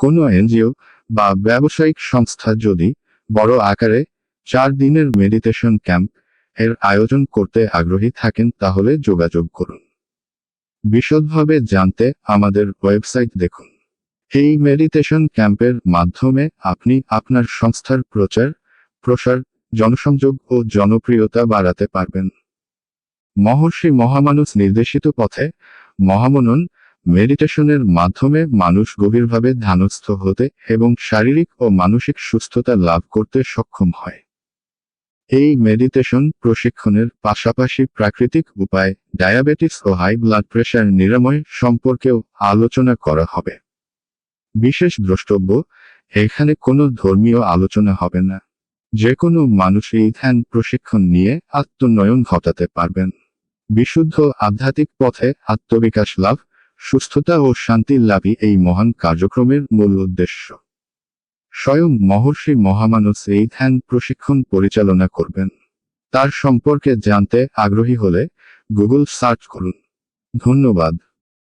কোনো এনজিও বা ব্যবসায়িক সংস্থা যদি বড় আকারে চার দিনের মেডিটেশন ক্যাম্প এর আয়োজন করতে আগ্রহী থাকেন তাহলে যোগাযোগ করুন। বিশদভাবে জানতে আমাদের ওয়েবসাইট দেখুন। এই মেডিটেশন ক্যাম্পের মাধ্যমে আপনি আপনার সংস্থার প্রচার, প্রসার, জনসংযোগ ও জনপ্রিয়তা বাড়াতে পারবেন। মহর্ষি মহামানুষ নির্দেশিত পথে মহামনন মেডিটেশনের মাধ্যমে মানুষ গভীরভাবে ধ্যানস্থ হতে এবং শারীরিক ও মানসিক সুস্থতা লাভ করতে সক্ষম হয়। এই মেডিটেশন প্রশিক্ষণের পাশাপাশি প্রাকৃতিক উপায়, ডায়াবেটিস ও হাই ব্লাড প্রেশার নিরাময় সম্পর্কেও আলোচনা করা হবে। বিশেষ দ্রষ্টব্য, এখানে কোনো ধর্মীয় আলোচনা হবে না। যে কোনো মানুষ এই ধ্যান প্রশিক্ষণ নিয়ে আত্মনয়ন ঘটাতে পারবেন। বিশুদ্ধ আধ্যাত্মিক পথে আত্মবিকাশ লাভ সুস্থতা ও শান্তির লাভই এই মহান কার্যক্রমের মূল উদ্দেশ্য। স্বয়ং মহর্ষি মহামানস এই ধ্যান প্রশিক্ষণ পরিচালনা করবেন। তার সম্পর্কে জানতে আগ্রহী হলে গুগল সার্চ করুন। ধন্যবাদ।